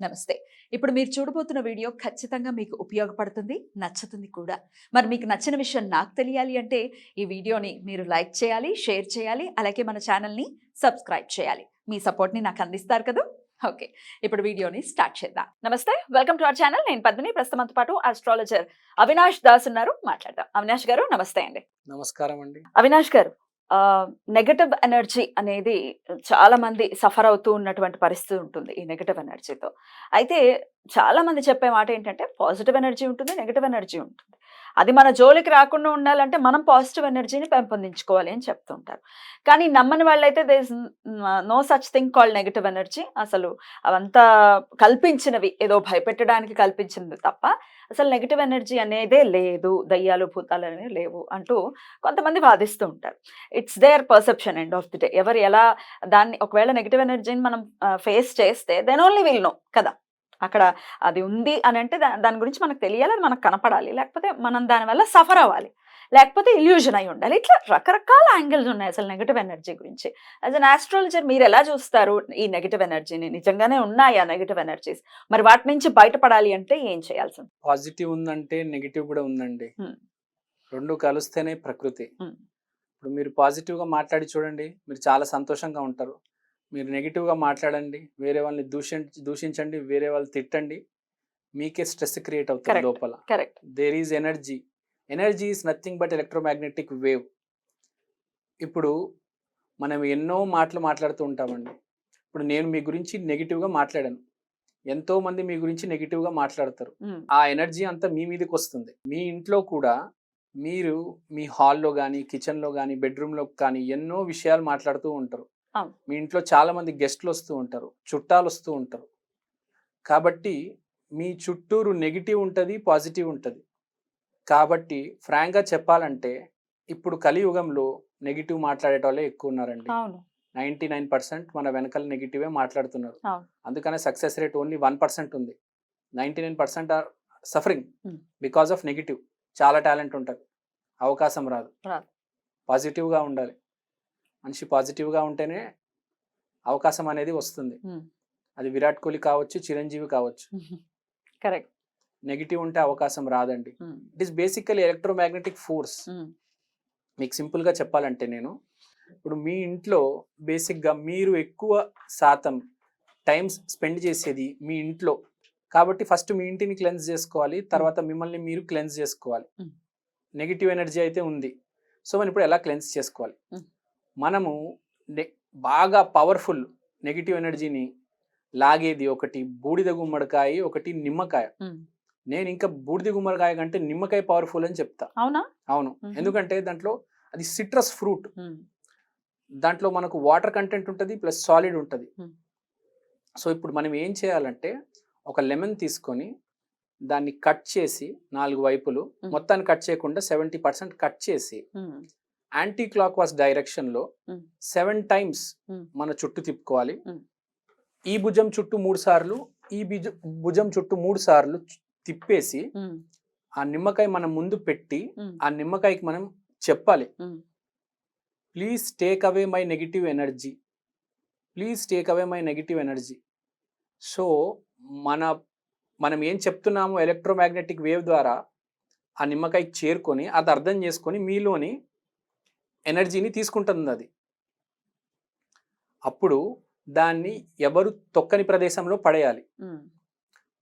నమస్తే. ఇప్పుడు మీరు చూడబోతున్న వీడియో ఖచ్చితంగా మీకు ఉపయోగపడుతుంది నచ్చుతుంది కూడా. మరి మీకు నచ్చిన విషయం నాకు తెలియాలి అంటే ఈ వీడియోని మీరు లైక్ చేయాలి షేర్ చేయాలి అలాగే మన ఛానల్ని సబ్స్క్రైబ్ చేయాలి. మీ సపోర్ట్ని నాకు అందిస్తారు కదా? ఓకే. ఇప్పుడు వీడియోని స్టార్ట్ చేద్దాం. నమస్తే వెల్కమ్ టు అవర్ ఛానల్. నేను పద్మిని ప్రస్తుతంతో పాటు ఆస్ట్రాలజర్ అవినాష్ దాస్ ఉన్నారు. మాట్లాడదాం. అవినాష్ గారు నమస్తే అండి. నమస్కారం అండి. అవినాష్ గారు నెగటివ్ ఎనర్జీ అనేది చాలా మంది సఫర్ అవుతూ ఉన్నటువంటి పరిస్థితి ఉంటుంది ఈ నెగటివ్ ఎనర్జీతో అయితే చాలా మంది చెప్పే మాట ఏంటంటే పాజిటివ్ ఎనర్జీ ఉంటుంది నెగటివ్ ఎనర్జీ ఉంటుంది. అది మన జోలికి రాకుండా ఉండాలంటే మనం పాజిటివ్ ఎనర్జీని పెంపొందించుకోవాలి అని చెప్తుంటారు. కానీ నమ్మని వాళ్ళైతే there is no such thing call negative energy. అసలు అవంతా కల్పించినవి ఏదో భయపెట్టడానికి కల్పించింది తప్ప అసలు నెగిటివ్ ఎనర్జీ అనేదే లేదు. దయ్యాలు భూతాలు అనేవి లేవు అంటూ కొంతమంది వాదిస్తూ ఉంటారు. It's their perception end of the day. ఎవరు ఎలా దాన్ని ఒకవేళ నెగిటివ్ ఎనర్జీని మనం ఫేస్ చేస్తే దెన్ ఓన్లీ విల్ నో కదా. అక్కడ అది ఉంది అని అంటే దాని గురించి మనకు తెలియాలి అది మనకు కనపడాలి. లేకపోతే మనం దానివల్ల సఫర్ అవ్వాలి. లేకపోతే ఇల్యూజన్ అయి ఉండాలి. ఇట్లా రకరకాల యాంగిల్స్ ఉన్నాయి అసలు నెగిటివ్ ఎనర్జీ గురించి. యాజ్ అన్ ఆస్ట్రాలజర్ మీరు ఎలా చూస్తారు ఈ నెగిటివ్ ఎనర్జీని నిజంగానే ఉన్నాయా నెగిటివ్ ఎనర్జీస్ మరి వాటి నుంచి బయటపడాలి అంటే ఏం చేయాల్సి పాజిటివ్ ఉందంటే నెగిటివ్ కూడా ఉందండి. రెండు కలిస్తేనే ప్రకృతి. ఇప్పుడు మీరు పాజిటివ్గా మాట్లాడి చూడండి మీరు చాలా సంతోషంగా ఉంటారు. మీరు నెగిటివ్గా మాట్లాడండి వేరే వాళ్ళని దూషి దూషించండి వేరే వాళ్ళు తిట్టండి మీకే స్ట్రెస్ క్రియేట్ అవుతుంది. లోపల. Correct there is energy energy is nothing but electromagnetic wave ఇప్పుడు మనం ఎన్నో మాటలు మాట్లాడుతూ ఉంటామండి. ఇప్పుడు నేను మీ గురించి నెగిటివ్గా మాట్లాడాను. ఎంతో మంది మీ గురించి నెగిటివ్గా మాట్లాడతారు. ఆ ఎనర్జీ అంతా మీ మీదకి వస్తుంది. మీ ఇంట్లో కూడా మీరు మీ హాల్లో కానీ కిచెన్లో కానీ బెడ్రూమ్లో కానీ ఎన్నో విషయాలు మాట్లాడుతూ ఉంటారు. మీ ఇంట్లో చాలా మంది గెస్ట్లు వస్తూ ఉంటారు చుట్టాలు వస్తూ ఉంటారు. కాబట్టి మీ చుట్టూరు నెగిటివ్ ఉంటుంది పాజిటివ్ ఉంటుంది. కాబట్టి ఫ్రాంక్గా చెప్పాలంటే ఇప్పుడు కలియుగంలో నెగిటివ్ మాట్లాడేటోళ్ళే ఎక్కువ ఉన్నారండి అవును. నైంటీ నైన్ పర్సెంట్ మన వెనకాల నెగిటివే మాట్లాడుతున్నారు. అందుకనే success rate only one percent ఉంది. Ninety nine percent are suffering. Because of negative. చాలా టాలెంట్ ఉంటుంది. అవకాశం రాదు. పాజిటివ్గా ఉండాలి. మనిషి పాజిటివ్గా ఉంటేనే అవకాశం అనేది వస్తుంది. అది విరాట్ కోహ్లీ కావచ్చు చిరంజీవి కావచ్చు. కరెక్ట్. నెగిటివ్ ఉంటే అవకాశం రాదండి. It is basically electromagnetic force. మీకు సింపుల్గా చెప్పాలంటే నేను ఇప్పుడు మీ ఇంట్లో బేసిక్గా మీరు ఎక్కువ శాతం టైం స్పెండ్ చేసేది మీ ఇంట్లో. కాబట్టి ఫస్ట్ మీ ఇంటిని క్లెన్స్ చేసుకోవాలి తర్వాత మిమ్మల్ని మీరు క్లెన్స్ చేసుకోవాలి. నెగిటివ్ ఎనర్జీ అయితే ఉంది. సో మనం ఇప్పుడు ఎలా క్లెన్స్ చేసుకోవాలి. మనము నె- బాగా పవర్ఫుల్ నెగిటివ్ ఎనర్జీని లాగేది ఒకటి బూడిద గుమ్మడికాయ ఒకటి నిమ్మకాయ. నేను ఇంకా బూడిద గుమ్మడికాయ కంటే నిమ్మకాయ పవర్ఫుల్ అని చెప్తా. అవునా? అవును. ఎందుకంటే దాంట్లో అది సిట్రస్ ఫ్రూట్ దాంట్లో మనకు వాటర్ కంటెంట్ ఉంటుంది ప్లస్ సాలిడ్ ఉంటుంది. సో ఇప్పుడు మనం ఏం చేయాలంటే ఒక లెమన్ తీసుకొని దాన్ని కట్ చేసి నాలుగు వైపులు. మొత్తాన్ని కట్ చేయకుండా సెవెంటీ పర్సెంట్ కట్ చేసి యాంటీ క్లాక్ వాస్ డైరెక్షన్లో Hmm. Seven times. మన చుట్టూ తిప్పుకోవాలి. ఈ భుజం చుట్టూ మూడు సార్లు ఈ భుజం చుట్టూ మూడు సార్లు తిప్పేసి ఆ నిమ్మకాయ మనం ముందు పెట్టి ఆ నిమ్మకాయకి మనం చెప్పాలి. Please take away my negative energy please take away my negative energy so మన మనం ఏం చెప్తున్నామో ఎలక్ట్రోమాగ్నెటిక్ వేవ్ ద్వారా ఆ నిమ్మకాయకి చేరుకొని అది అర్థం చేసుకొని మీలోని ఎనర్జీని తీసుకుంటుంది అది అప్పుడు దాన్ని ఎవరు తొక్కని ప్రదేశంలో పడేయాలి.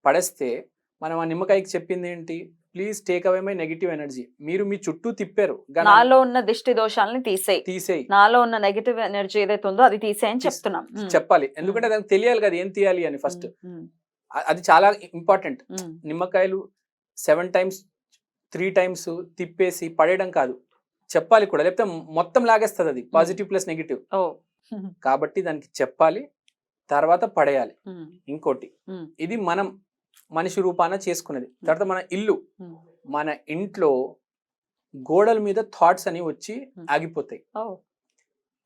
పడేస్తే మనం ఆ నిమ్మకాయకి చెప్పింది ఏంటి please take away my negative energy. మీరు మీ చుట్టూ తిప్పారు. నాలో ఉన్న దిష్టి దోషాలని తీసేయి. తీసేయి. నాలో ఉన్న నెగిటివ్ ఎనర్జీ ఏదైతే ఉందో అది తీసేయని తీస్- చెప్తున్నాం. చెప్పాలి. ఎందుకంటే దానికి తెలియాలి కదా ఏం తీయాలి అని ఫస్ట్. అది చాలా ఇంపార్టెంట్. నిమ్మకాయలు సెవెన్ టైమ్స్ త్రీ టైమ్స్ తిప్పేసి పడేయడం కాదు. చెప్పాలి కూడా. లేకపోతే మొత్తం లాగేస్తుంది అది. పాజిటివ్ ప్లస్ నెగిటివ్ కాబట్టి దానికి చెప్పాలి తర్వాత పడేయాలి. ఇంకోటి ఇది మనం మనిషి రూపాన చేసుకునేది తర్వాత మన ఇల్లు. మన ఇంట్లో గోడల మీద థాట్స్ అని వచ్చి. ఆగిపోతాయి.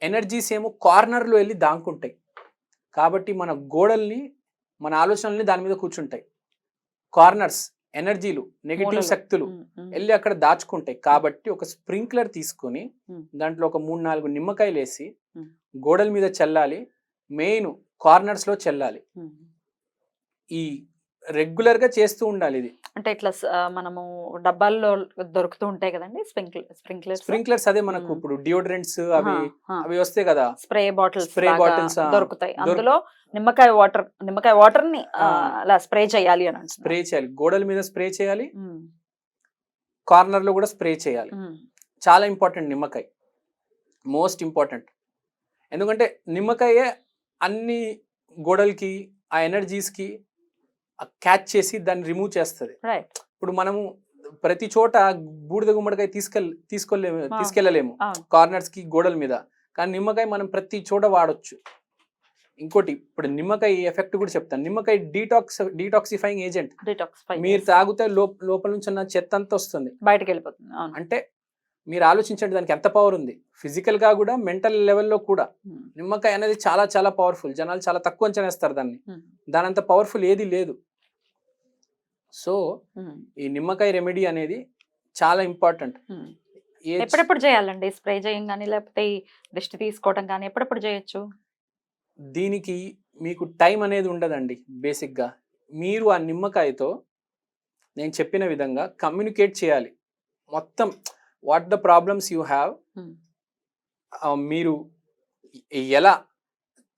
ఎనర్జీస్ ఏమో కార్నర్లో వెళ్ళి దాంకుంటాయి. కాబట్టి మన గోడల్ని మన ఆలోచనల్ని దాని మీద కూర్చుంటాయి. Corners ఎనర్జీలు negative. శక్తులు వెళ్ళి అక్కడ దాచుకుంటాయి కాబట్టి ఒక స్ప్రింక్లర్ తీసుకొని. దాంట్లో ఒక మూడు నాలుగు నిమ్మకాయలు వేసి. గోడల మీద చల్లాలి మెయిన్ కార్నర్స్లో చల్లాలి ఈ రెగ్యులర్గా చేస్తూ ఉండాలి ఇది. అంటే ఇట్లా మనము డబ్బాల్లో దొరుకుతూ ఉంటాయి కదండి స్ప్రింక్లర్ స్ప్రింక్లర్ స్ప్రింక్లర్స్ అదే మనకు. ఇప్పుడు డియోడ్రెంట్స్ అవి అవి వస్తాయి కదా. స్ప్రే బాటిల్స్ bottles, ఆ, దొరుకుతాయి. దొరుకు- అందులో నిమ్మకాయ వాటర్ నిమ్మకాయ వాటర్ని. అలా స్ప్రే చేయాలి అని. స్ప్రే చేయాలి. గోడల మీద స్ప్రే చేయాలి. కార్నర్లో కూడా స్ప్రే చేయాలి. చాలా ఇంపార్టెంట్ నిమ్మకాయ. Most important. ఎందుకంటే నిమ్మకాయే అన్ని గోడలకి ఆ ఎనర్జీస్కి క్యాచ్ చేసి దాన్ని రిమూవ్ చేస్తుంది. ఇప్పుడు మనము ప్రతి చోట బూడిద గుమ్మడికాయ తీసుకెళ్. తీసుకెళ్ళలేము. అవును. కార్నర్స్కి గోడల మీద. కానీ నిమ్మకాయ మనం ప్రతి చోట వాడొచ్చు. ఇంకోటి ఇప్పుడు నిమ్మకాయ ఎఫెక్ట్ కూడా చెప్తాను. నిమ్మకాయ డీటాక్స్ డీటాక్సిఫైయింగ్ ఏజెంట్ మీరు తాగితే లోప లోపల నుంచి ఉన్న చెత్త అంతా వస్తుంది. బయటకు వెళ్ళిపోతుంది అంటే మీరు ఆలోచించండి దానికి ఎంత పవర్ ఉంది. ఫిజికల్గా కూడా మెంటల్ లెవెల్లో కూడా. నిమ్మకాయ అనేది చాలా చాలా పవర్ఫుల్ జనాలు చాలా తక్కువ అంచనా వేస్తారు దాన్ని. దాని అంత పవర్ఫుల్ ఏది లేదు. సో ఈ నిమ్మకాయ రెమెడీ అనేది చాలా ఇంపార్టెంట్ ఎప్పుడెప్పుడు చేయాలండి? స్ప్రే చేయం కానీ లేకపోతే దిష్టి తీసుకోవడం కానీ ఎప్పుడెప్పుడు చేయొచ్చు? దీనికి మీకు టైం అనేది ఉండదండి బేసిక్గా మీరు ఆ నిమ్మకాయతో నేను చెప్పిన విధంగా కమ్యూనికేట్ చేయాలి. మొత్తం what the problems you have మీరు ఎలా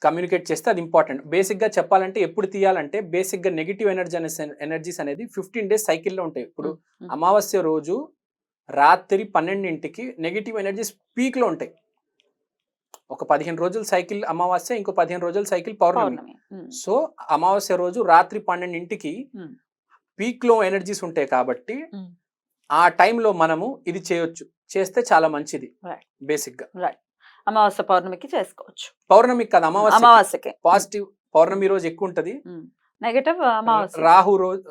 కమ్యూనికేట్ చేస్తే అది ఇంపార్టెంట్ బేసిక్గా చెప్పాలంటే ఎప్పుడు తీయాలంటే బేసిక్గా నెగిటివ్ ఎనర్జీ అనే ఎనర్జీస్ అనేది ఫిఫ్టీన్ డేస్ సైకిల్లో ఉంటాయి. ఇప్పుడు ఉమ్, అమావాస్య రోజు రాత్రి పన్నెండింటికి నెగిటివ్ ఎనర్జీస్ పీక్లో ఉంటాయి. ఒక పదిహేను రోజుల సైకిల్ అమావాస్య ఇంకో పదిహేను రోజుల సైకిల్ పౌర్ణమి. ఉమ్, సో అమావాస్య రోజు రాత్రి పన్నెండింటికి ఉమ్. పీక్లో ఎనర్జీస్ ఉంటాయి కాబట్టి. ఆ టైంలో మనము ఇది చేయొచ్చు. చేస్తే చాలా మంచిది. బేసిక్గా అమావాస్య పౌర్ణమికి చేసుకోవచ్చు. పౌర్ణమికి కాదు అమావాస్య అమావాస్యకి. పాజిటివ్ పౌర్ణమి రోజు ఎక్కువ ఉంటది నెగటివ్ అమావాస్య. రాహు రోజు.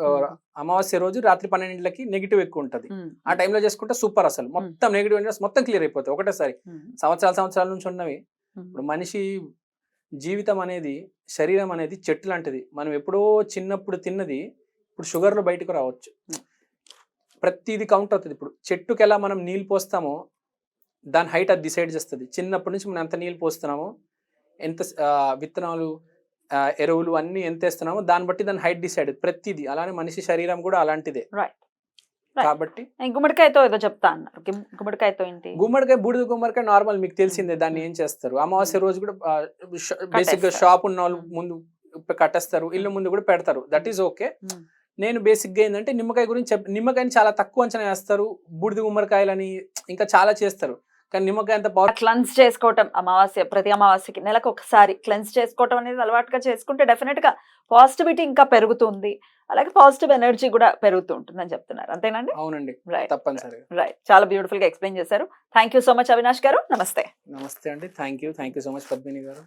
అమావాస్య రోజు రాత్రి పన్నెండింటికి నెగిటివ్ ఎక్కువ ఉంటది ఆ టైంలో చేసుకుంటే సూపర్ అసలు. మొత్తం నెగిటివ్ ఎనర్జీస్ మొత్తం క్లియర్ అయిపోతాయి. ఒకటేసారి సంవత్సరాల సంవత్సరాల నుంచి ఉన్నవి ఇప్పుడు మనిషి జీవితం అనేది శరీరం అనేది చెట్టు లాంటిది. మనం ఎప్పుడో చిన్నప్పుడు తిన్నది ఇప్పుడు షుగర్లో బయటకు రావచ్చు. ప్రతిది కౌంట్ అవుతుంది. ఇప్పుడు చెట్టుకి ఎలా మనం నీళ్ళు పోస్తామో దాని హైట్ అది డిసైడ్ చేస్తుంది. చిన్నప్పటి నుంచి మనం ఎంత నీళ్ళు పోస్తున్నామో ఎంత విత్తనాలు ఎరువులు అన్ని ఎంత వేస్తున్నామో దాన్ని బట్టి దాని హైట్ డిసైడ్ ప్రతిది. అలానే మనిషి శరీరం కూడా అలాంటిదే. Right. కాబట్టి గుమ్మడికాయతో ఏదో చెప్తా అన్నారు. గుమ్- గుమ్మడికాయతో ఏంటి? గుమ్మడికాయ బూడిద గుమ్మడికాయ నార్మల్ మీకు తెలిసిందే. దాన్ని ఏం చేస్తారు? అమావాస్య రోజు కూడా బేసిక్గా. షాప్ ఉన్న వాళ్ళు Mm. ముందు కట్టేస్తారు. ఇల్లు ముందు కూడా పెడతారు. That is okay. నేను బేసిక్గా ఏంటంటే నిమ్మకాయ గురించి చెప్ నిమ్మకాయని చాలా తక్కువ అంచనా వేస్తారు. బూడిద గుమ్మడికాయలని ఇంకా చాలా చేస్తారు. కానీ నిమ్మకాయ అంత పవర్ క్లెన్స్ చేసుకోవటం అమావాస్య ప్రతి అమావాస్యకి నెలకు ఒకసారి క్లెన్స్ చేసుకోవటం అనేది అలవాటుగా చేసుకుంటే డెఫినెట్గా పాజిటివిటీ ఇంకా పెరుగుతుంది. అలాగే పాజిటివ్ ఎనర్జీ కూడా పెరుగుతూ ఉంటుందని చెప్తున్నారు. అంతేనండి? అవునండి. రైట్ తప్పనిసరిగా. రైట్ చాలా బ్యూటిఫుల్గా ఎక్స్ప్లెయిన్ చేశారు. Thank you so much Avinash garu. నమస్తే. నమస్తే అండి. Thank you so much Padmini garu.